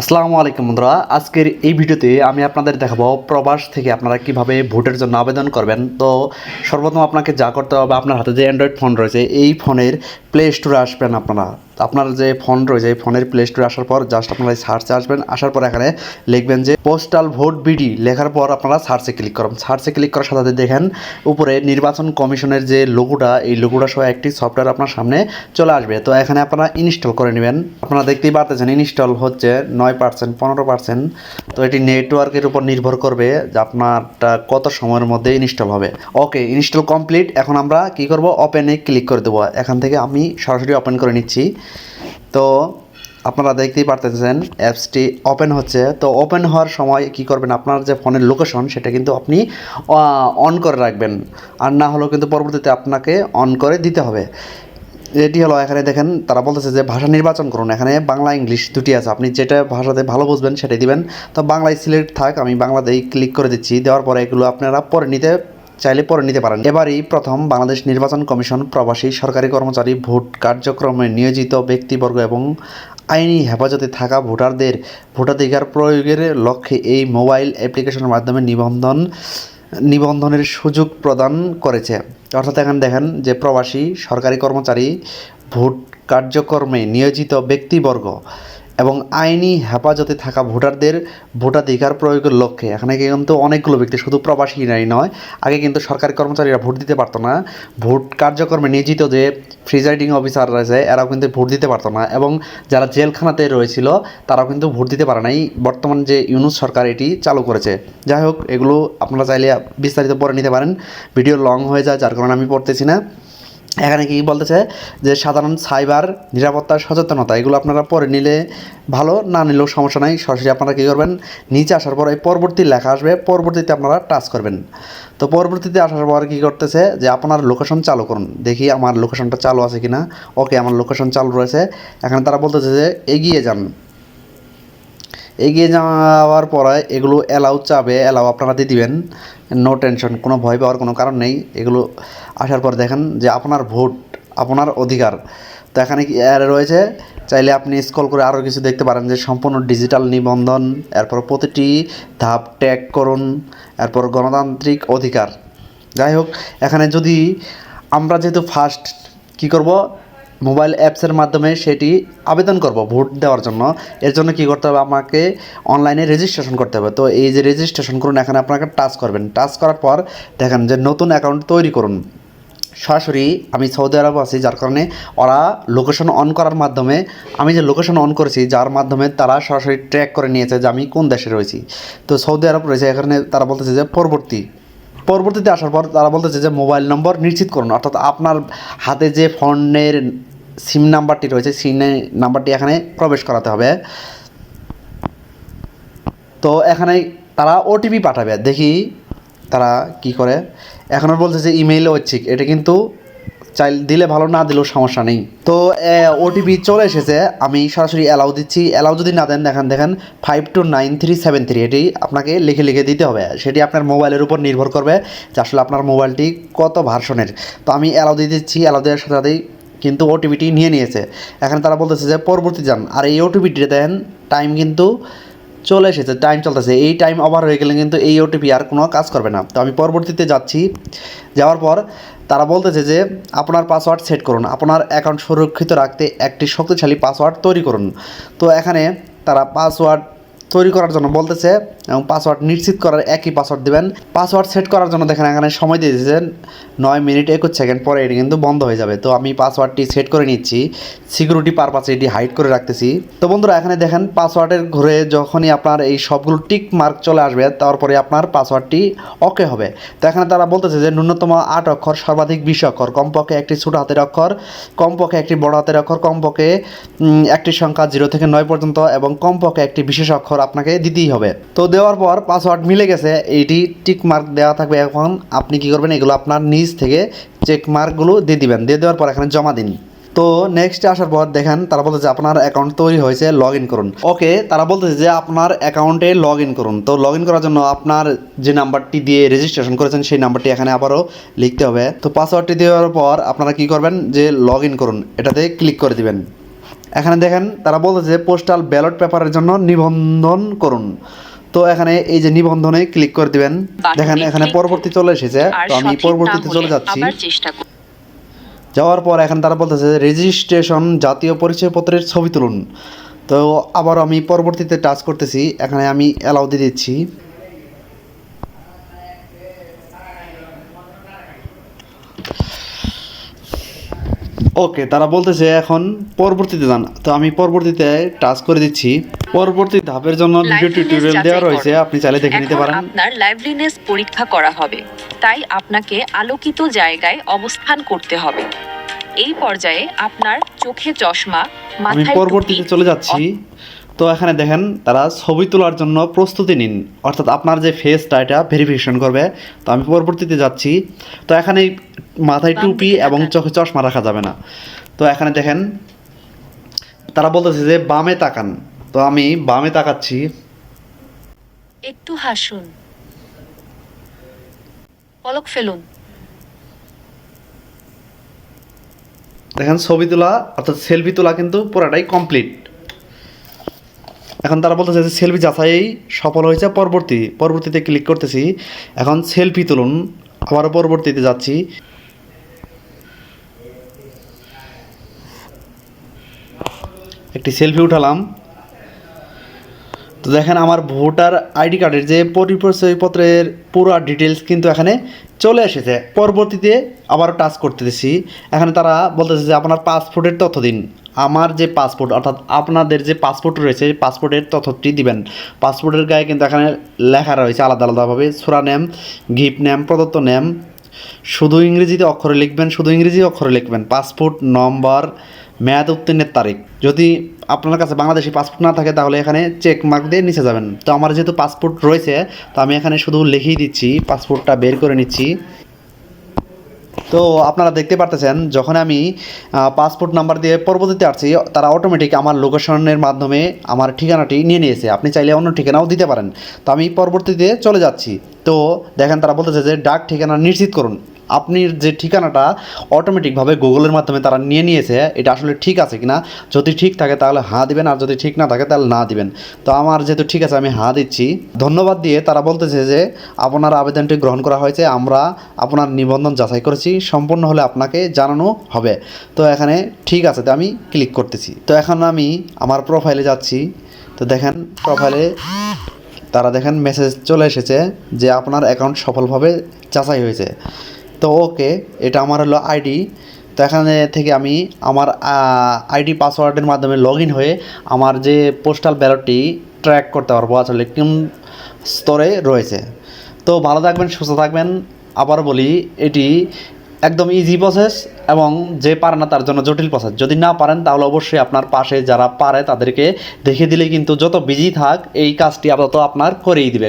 আসসালামু আলাইকুম বন্ধুরা। আজকের এই ভিডিওতে আমি আপনাদের দেখাবো প্রবাস থেকে আপনারা কীভাবে ভোটের জন্য আবেদন করবেন। তো সর্বপ্রথম আপনাকে যা করতে হবে, আপনার হাতে যে অ্যান্ড্রয়েড ফোন রয়েছে, এই ফোনের প্লে স্টোরে আসবেন আপনারা। আপনার যে ফোন রয়েছে, এই ফোনের প্লে স্টোরে আসার পর জাস্ট আপনারা সার্চে আসবেন, আসার পর এখানে লিখবেন যে পোস্টাল ভোট বিডি লেখার পর আপনারা সার্চে ক্লিক করুন সার্চে ক্লিক করার সাথে সাথে দেখেন উপরে নির্বাচন কমিশনের যে লোগোটা এই লোগোটা সহ একটি সফটওয়্যার আপনার সামনে চলে আসবে। তো এখানে আপনারা ইনস্টল করে নেবেন। আপনারা দেখতেই পারতেছেন ইনস্টল হচ্ছে নয় পার্সেন্ট পনেরো পার্সেন্ট তো এটি নেটওয়ার্কের উপর নির্ভর করবে যে আপনারটা কত সময়ের মধ্যে ইনস্টল হবে। ওকে ইনস্টল কমপ্লিট এখন আমরা কি করব? ওপেনে ক্লিক করে দেবো। এখান থেকে আমি সরাসরি ওপেন করে নিচ্ছি। তো আপনারা দেখতেই পারতেছেন, অ্যাপসটি ওপেন হচ্ছে। তো ওপেন হওয়ার সময় কি করবেন? আপনার যে ফোনের লোকেশন সেটা কিন্তু আপনি অন করে রাখবেন। আর না হলেও কিন্তু পরবর্তীতে আপনাকে অন করে দিতে হবে। এটি হলো, এখানে দেখেন, তারা বলতেছে যে ভাষা নির্বাচন করুন। এখানে বাংলা, ইংলিশ দুটি আছে। আপনি যেটা ভাষাতে ভালো বুঝবেন, সেটাই দিবেন। তো বাংলায় সিলেক্ট থাক, আমি বাংলাতেই ক্লিক করে দিচ্ছি। দেওয়ার পরে এগুলো আপনারা পরে নিতে চাইলে পরে নিতে পারেন। এবারই প্রথম বাংলাদেশ নির্বাচন কমিশন প্রবাসী সরকারি কর্মচারী ভোট কার্যক্রমে নিয়োজিত ব্যক্তিবর্গ এবং আইনি হেফাজতে থাকা ভোটারদের ভোটাধিকার প্রয়োগের লক্ষ্যে এই মোবাইল অ্যাপ্লিকেশনের মাধ্যমে নিবন্ধন, নিবন্ধনের সুযোগ প্রদান করেছে। অর্থাৎ এখানে দেখেন যে প্রবাসী সরকারি কর্মচারী ভোট কার্যক্রমে নিয়োজিত ব্যক্তিবর্গ এবং আইনি হেফাজতে থাকা ভোটারদের ভোটাধিকার প্রয়োগের লক্ষ্যে। এখানে কিন্তু অনেকগুলো ব্যক্তি, শুধু প্রবাসী নাই নয়, আগে কিন্তু সরকারি কর্মচারীরা ভোট দিতে পারতো না। ভোট কার্যক্রমে নিয়োজিত যে প্রিজাইডিং অফিসার রয়েছে, এরাও কিন্তু ভোট দিতে পারতো না এবং যারা জেলখানাতে রয়েছিল, তারাও কিন্তু ভোট দিতে পারে নাই। বর্তমান যে ইউনুস সরকার এটি চালু করেছে। যাই হোক, এগুলো আপনারা চাইলে বিস্তারিত পরে নিতে পারেন। ভিডিও লং হয়ে যায়, যার কারণে আমি পড়তেছি না। এখানে কি বলতেছে যে সাধারণ সাইবার নিরাপত্তার সচেতনতা, এগুলো আপনারা পরে নিলে ভালো, না নিলেও সমস্যা নাই। সরাসরি আপনারা কী করবেন? নিচে আসার পর এই পরবর্তী লেখা আসবে, পরবর্তীতে আপনারা টাচ করবেন। তো পরবর্তীতে আসার পর কী করতেছে? যে আপনার লোকেশন চালু করুন। দেখি আমার লোকেশনটা চালু আছে কি না ওকে আমার লোকেশন চালু রয়েছে। এখানে তারা বলতেছে যে এগিয়ে যান। এগিয়ে যাওয়ার পরে এগুলো অ্যালাউ চাবে অ্যালাউ আপনারা দিয়ে দিবেন। নো টেনশন কোনো ভয় পাওয়ার কোনো কারণ নেই। এগুলো আসার পর দেখেন যে আপনার ভোট, আপনার অধিকার। তো এখানে কি রয়েছে? চাইলে আপনি স্কল করে আরও কিছু দেখতে পারেন যে সম্পূর্ণ ডিজিটাল নিবন্ধন, এরপর প্রতিটি ধাপ ট্যাগ করুন, এরপর গণতান্ত্রিক অধিকার। যাই হোক, এখানে যদি আমরা যেহেতু ফার্স্ট কি করব? মোবাইল অ্যাপসের মাধ্যমে সেটি আবেদন করব ভোট দেওয়ার জন্য। এর জন্য কি করতে হবে? আমাকে অনলাইনে রেজিস্ট্রেশন করতে হবে। তো এই যে রেজিস্ট্রেশন করুন, এখানে আপনাকে টাচ করবেন। টাচ করার পর দেখেন যে নতুন অ্যাকাউন্ট তৈরি করুন। সরাসরি আমি সৌদি আরব আছি, যার কারণে ওরা লোকেশন অন করার মাধ্যমে, আমি যে লোকেশন অন করেছি, যার মাধ্যমে তারা সরাসরি ট্র্যাক করে নিয়েছে যে আমি কোন দেশে রয়েছি। তো সৌদি আরব রয়েছে, এখানে তারা বলতেছে যে পরবর্তী। পরবর্তীতে আসার পর তারা বলতেছে যে মোবাইল নম্বর নিশ্চিত করুন। অর্থাৎ আপনার হাতে যে ফোনের সিম নাম্বারটি রয়েছে সিম নাম্বারটি এখানে প্রবেশ করাতে হবে। তো এখানে তারা ওটিপি পাঠাবে, দেখি তারা কি করে। এখন আর বলছে যে ইমেইলে ঐচ্ছিক এটা কিন্তু চাই দিলে ভালো, না দিলেও সমস্যা নেই। তো ওটিপি চলে এসেছে, আমি সরাসরি অ্যালাউ দিচ্ছি। অ্যালাউ যদি না দেন, দেখেন দেখেন five two nine three seven three এটি আপনাকে লিখে লিখে দিতে হবে। সেটি আপনার মোবাইলের উপর নির্ভর করবে যে আসলে আপনার মোবাইলটি কত ভার্সনের তো আমি অ্যালাউ দিয়ে দিচ্ছি অ্যালাউ দেওয়ার সাথে সাথেই কিন্তু ওটিপিটি নিয়ে নিয়েছে। এখানে তারা বলতেছে যে, পরবর্তী যান। আর এই ওটিপিটি দেন টাইম কিন্তু চলে এসেছে টাইম চলতেছে। এই টাইম ওভার হয়ে গেলে কিন্তু এই ওটিপি আর কোনো কাজ করবে না। তো আমি পরবর্তীতে যাচ্ছি। যাওয়ার পর তারা বলতেছে যে, আপনার পাসওয়ার্ড সেট করুন। আপনার অ্যাকাউন্ট সুরক্ষিত রাখতে একটি শক্তিশালী পাসওয়ার্ড তৈরি করুন। তো এখানে তারা পাসওয়ার্ড তৈরি করার জন্য বলতেছে, এবং পাসওয়ার্ড নিশ্চিত করার একই পাসওয়ার্ড দেবেন। পাসওয়ার্ড সেট করার জন্য দেখেন এখানে সময় দিয়ে দিয়েছেন নয় মিনিট একুশ সেকেন্ড, পরে এটি কিন্তু বন্ধ হয়ে যাবে। তো আমি পাসওয়ার্ডটি সেট করে নিচ্ছি। সিকিউরিটি পারপাসে এটি হাইড করে রাখতেছি। তো বন্ধুরা, এখানে দেখেন পাসওয়ার্ডের ঘুরে যখনই আপনার এই সবগুলো টিক মার্ক চলে আসবে, তারপরে আপনার পাসওয়ার্ডটি ওকে হবে। তো এখানে তারা বলতেছে যে, ন্যূনতম আট অক্ষর সর্বাধিক বিশ অক্ষর, কমপক্ষে একটি ছোটো হাতের অক্ষর, কমপক্ষে একটি বড় হাতের অক্ষর, কমপক্ষে একটি সংখ্যা জিরো থেকে নয় পর্যন্ত, এবং কমপক্ষে একটি বিশেষ অক্ষর আপনাকে দিতেই হবে। তো দেওয়ার পর পাসওয়ার্ড মিলে গেছে, এইটি টিক মার্ক দেওয়া থাকবে। এখন আপনি কি করবেন, এগুলো আপনার নিজ থেকে চেক মার্কগুলো দিয়ে দিবেন। দিয়ে দেওয়ার পর এখানে জমা দিন। তো নেক্সট আসার পর দেখেন, তারা বলতেছে আপনার অ্যাকাউন্ট তৈরি হয়েছে লগ ইন করুন। ওকে, তারা বলতেছে যে আপনার অ্যাকাউন্টে লগ ইন করুন। তো লগ ইন করার জন্য আপনার যে নাম্বারটি দিয়ে রেজিস্ট্রেশন করেছেন, সেই নাম্বারটি এখানে আবারও লিখতে হবে। তো পাসওয়ার্ডটি দেওয়ার পর আপনারা কি করবেন, যে লগ ইন করুন, এটাতে ক্লিক করে দিবেন। এখানে দেখেন তারা বলতেছে পোস্টাল ব্যালট পেপারের জন্য নিবন্ধন করুন। তো এখানে এই যে নিবন্ধনে ক্লিক করে দিবেন। দেখেন এখানে পরবর্তী চলে এসেছে। তো আমি পরবর্তীতে চলে যাচ্ছি। যাওয়ার পর এখন তারা বলতেছে রেজিস্ট্রেশন জাতীয় পরিচয়পত্রের ছবি তুলুন। তো আবার আমি পরবর্তীতে টাচ করতেছি। এখানে আমি অ্যালাউ দিয়ে দিচ্ছি। ওকে তারা বলতেছে এখন পরবর্তীতে যান। তো আমি পরবর্তীতে টাচ করে দিচ্ছি। পরবর্তী ধাপের জন্য ভিডিও টিউটোরিয়াল দেওয়া রয়েছে আপনি চাইলে দেখে নিতে পারেন। আপনার লাইভলিনেস পরীক্ষা করা হবে। তাই আপনাকে আলোকিত জায়গায় অবস্থান করতে হবে। এই পর্যায়ে আপনার চোখে চশমা মাথায় পরবর্তীতে চলে যাচ্ছি। তো এখানে দেখেন তারা ছবি তোলার জন্য প্রস্তুতি নিন। অর্থাৎ আপনার যে ফেসটা এটা ভেরিফিকেশন করবে। তো আমি পরবর্তীতে যাচ্ছি। তো এখানে মাথায় টুপি এবং। চোখে চশমা রাখা যাবে না। তো এখানে দেখেন তারা বলতেছে যে বামে তাকান। তো আমি বামে তাকাচ্ছি। একটু হাসুন। পলক ফেলুন। দেখেন ছবি তোলা অর্থাৎ সেলফি তোলা কিন্তু পুরাটাই কমপ্লিট এখন তারা বলতেছে যে সেলফি যাচাই সফল হয়েছে, পরবর্তী, পরবর্তীতে ক্লিক করতেছি। এখন সেলফি তুলুন, আবারও পরবর্তীতে যাচ্ছি। একটি সেলফি উঠালাম। তো দেখেন আমার ভোটার আইডি কার্ডের যে পরিচয়পত্রের পুরো ডিটেলস কিন্তু এখানে চলে এসেছে। পরবর্তীতে আবারও টাচ করতেছি। এখানে তারা বলতেছে যে আপনার পাসপোর্টের তথ্য দিন। আমার যে পাসপোর্ট অর্থাৎ আপনাদের যে পাসপোর্ট রয়েছে সেই পাসপোর্টের তথ্যটি দিবেন। পাসপোর্টের গায়ে কিন্তু এখানে লেখা রয়েছে আলাদা আলাদাভাবে, সুরা নেম, গিফট নেম, প্রদত্ত নেম। শুধু ইংরেজিতে অক্ষরে লিখবেন, শুধু ইংরেজি অক্ষরে লিখবেন। পাসপোর্ট নম্বর মেয়াদ উত্তীর্ণের তারিখ। যদি আপনার কাছে বাংলাদেশি পাসপোর্ট না থাকে, তাহলে এখানে চেক মার্ক দিয়ে নিচে যাবেন। তো আমার যেহেতু পাসপোর্ট রয়েছে, তো আমি এখানে শুধু লিখেই দিচ্ছি পাসপোর্টটা বের করে নিচ্ছি। তো আপনারা দেখতে পারতেছেন, যখন আমি পাসপোর্ট নাম্বার দিয়ে পরবর্তীতে আসছি, তারা অটোমেটিক আমার লোকেশনের মাধ্যমে আমার ঠিকানাটি নিয়ে নিয়েছে। আপনি চাইলে অন্য ঠিকানাও দিতে পারেন। তো আমি পরবর্তীতে চলে যাচ্ছি। তো দেখেন তারা বলতেছে যে, ডাক ঠিকানা নিশ্চিত করুন। আপনি যে ঠিকানাটা অটোমেটিকভাবে গুগলের মাধ্যমে তারা নিয়ে নিয়েছে, এটা আসলে ঠিক আছে কিনা? যদি ঠিক থাকে তাহলে হাঁ দিবেন, আর যদি ঠিক না থাকে তাহলে না দিবেন। তো আমার যেহেতু ঠিক আছে, আমি হাঁ দিচ্ছি। ধন্যবাদ দিয়ে তারা বলতেছে যে আপনার আবেদনটি গ্রহণ করা হয়েছে, আমরা আপনার নিবন্ধন যাচাই করেছি, সম্পূর্ণ হলে আপনাকে জানানো হবে। তো এখানে ঠিক আছে, তো আমি ক্লিক করতেছি। তো এখন আমি আমার প্রোফাইলে যাচ্ছি। তো দেখেন প্রোফাইলে তারা দেখেন মেসেজ চলে এসেছে যে আপনার অ্যাকাউন্ট সফলভাবে যাচাই হয়েছে। তো ওকে, এটা আমার হলো আইডি। তো এখানে থেকে আমি আমার আইডি পাসওয়ার্ডের মাধ্যমে লগ ইন হয়ে আমার যে পোস্টাল ব্যালটটি ট্র্যাক করতে পারব আসলে কোন স্তরে রয়েছে। তো ভালো থাকবেন, সুস্থ থাকবেন। আবার বলি, এটি একদম ইজি প্রসেস এবং যে পারে না তার জন্য জটিল প্রসেস যদি না পারেন, তাহলে অবশ্যই আপনার পাশে যারা পারে তাদেরকে দেখে দিলে কিন্তু যত বিজি থাক, এই কাজটি আপাতত আপনার করেই দিবে